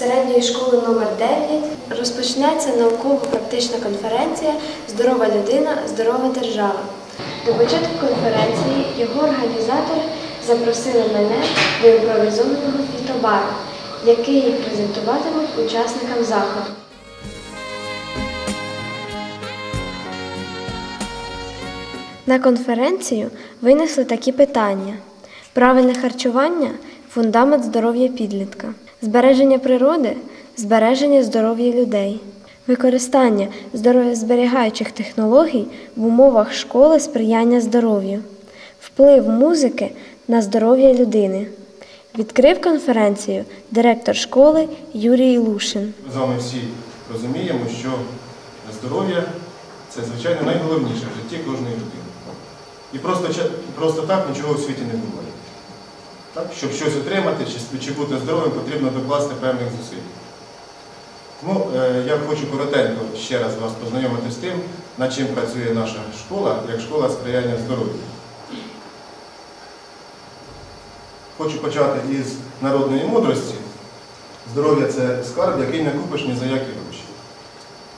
середньої школи номер 9 розпочнеться науково-практична конференція Здорова людина, здорова держава. До початку конференції його організатори запросили мене до імпровізованого фітобару, який презентуватимуть учасникам заходу. На конференцію винесли такі питання: правильне харчування фундамент здоров'я підлітка, збереження природи, збереження здоров'я людей, використання здоров'язберігаючих технологій в умовах школи сприяння здоров'ю, вплив музики на здоров'я людини. Відкрив конференцію директор школи Юрій Лушин. З вами всі розуміємо, що здоров'я це, звичайно, найголовніше в житті кожної людини. І просто, просто так нічого у світі не буває. Так? Щоб щось отримати чи, чи бути здоровим, потрібно докласти певних зусиль. Тому е, я хочу коротенько ще раз вас познайомити з тим, над чим працює наша школа, як школа сприяння здоров'ю. Хочу почати із народної мудрості. Здоров'я це скарб, який не купиш ні за які гроші.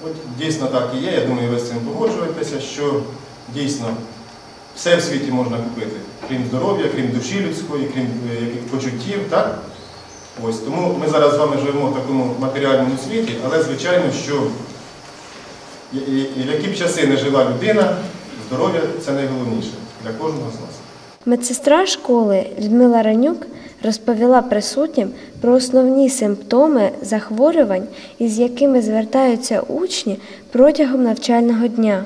От дійсно так і є, я думаю, ви з цим погоджуєтеся, що дійсно все в світі можна купити, крім здоров'я, крім душі людської, крім е, яких почуттів. Так? Ось, тому ми зараз з вами живемо в такому матеріальному світі, але звичайно, що в які б часи не жила людина, здоров'я це найголовніше для кожного з нас. Медсестра школи Людмила Ранюк розповіла присутнім про основні симптоми захворювань, із якими звертаються учні протягом навчального дня.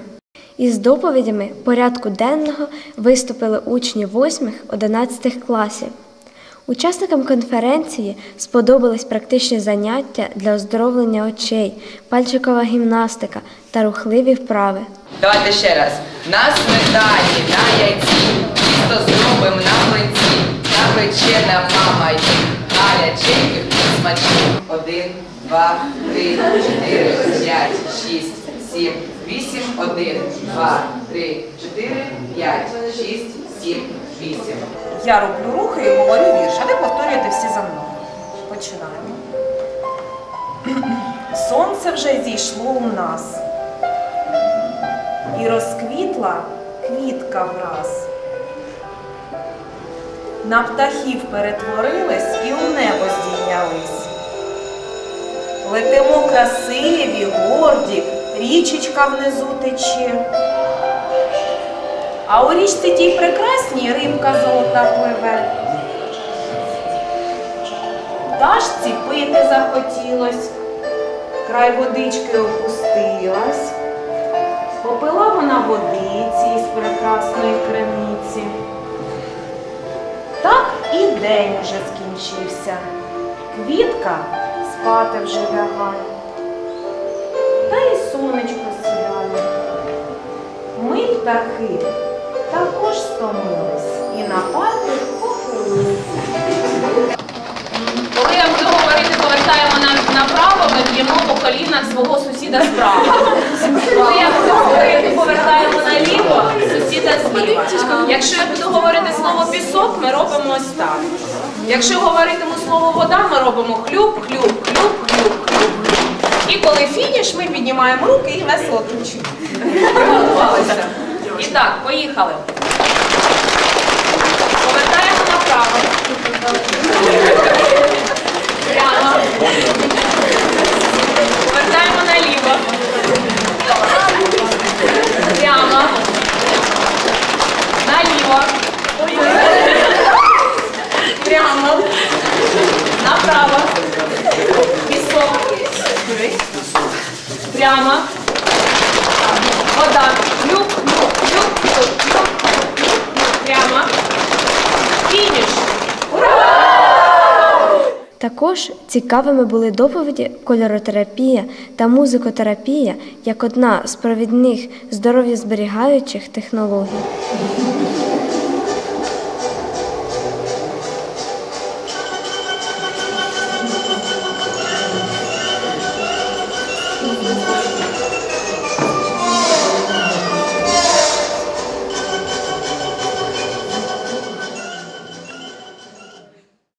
Із доповідями порядку денного виступили учні 8-11 класів. Учасникам конференції сподобались практичні заняття для оздоровлення очей, пальчикова гімнастика та рухливі вправи. Давайте ще раз. На сметані, на яйці, тісто зробимо на млинці, напечена мама їх, гаряченьких смачних. Один, два, три, чотири, п'ять, шість, сім, вісім, один, два, три, чотири, п'ять, шість, сім, вісім. Я роблю рухи і говорю вірш, а ви повторюєте всі за мною. Починаємо. Сонце вже зійшло у нас. І розквітла квітка враз. На птахів перетворились і у небо здійнялись. Летимо красиві, горді, річечка внизу тече. А у річці тій прекрасній рибка золота пливе. Дашці пити захотілось, край водички опустилась, попила вона водиці із прекрасної криниці. Так і день уже скінчився. Квітка спати вже лягає, птахи також стомились і на похилились. Коли я буду говорити, повертаємо на, направо, ми б'ємо по колінах свого сусіда справа. Коли я буду говорити, повертаємо наліво, сусіда зліва. Якщо я буду говорити слово пісок, ми робимо ось так. Якщо говоритиму слово вода, ми робимо хлюп, хлюп, хлюп, хлюп, хлюп. І коли фініш, ми піднімаємо руки і весело кричимо. Приготувалися. І так, поїхали. Повертаємо направо. Прямо. Повертаємо наліво. Прямо. Наліво. Прямо. Направо. Пісок. Прямо. Вода. Також цікавими були доповіді кольоротерапія та музикотерапія як одна з провідних здоров'язберігаючих технологій.